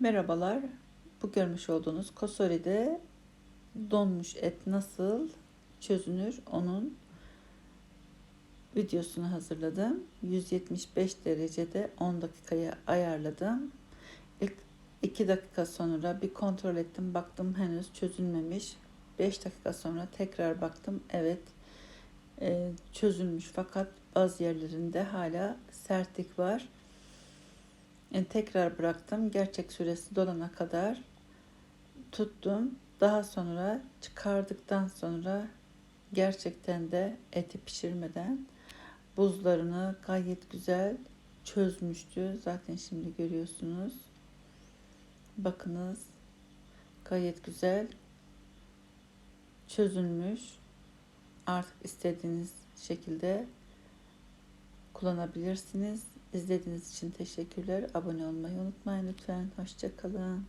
Merhabalar. Bu görmüş olduğunuz kosori'de donmuş et nasıl çözünür onun videosunu hazırladım. 175 derecede 10 dakikaya ayarladım. İlk 2 dakika sonra bir kontrol ettim. Baktım henüz çözülmemiş. 5 dakika sonra tekrar baktım. Evet e, çözülmüş fakat bazı yerlerinde hala sertlik var. Yani tekrar bıraktım. Gerçek süresi dolana kadar tuttum. Daha sonra çıkardıktan sonra gerçekten de eti pişirmeden buzlarını gayet güzel çözmüştü. Zaten şimdi görüyorsunuz. Bakınız gayet güzel çözülmüş. Artık istediğiniz şekilde kullanabilirsiniz. İzlediğiniz için teşekkürler. Abone olmayı unutmayın lütfen. Hoşçakalın.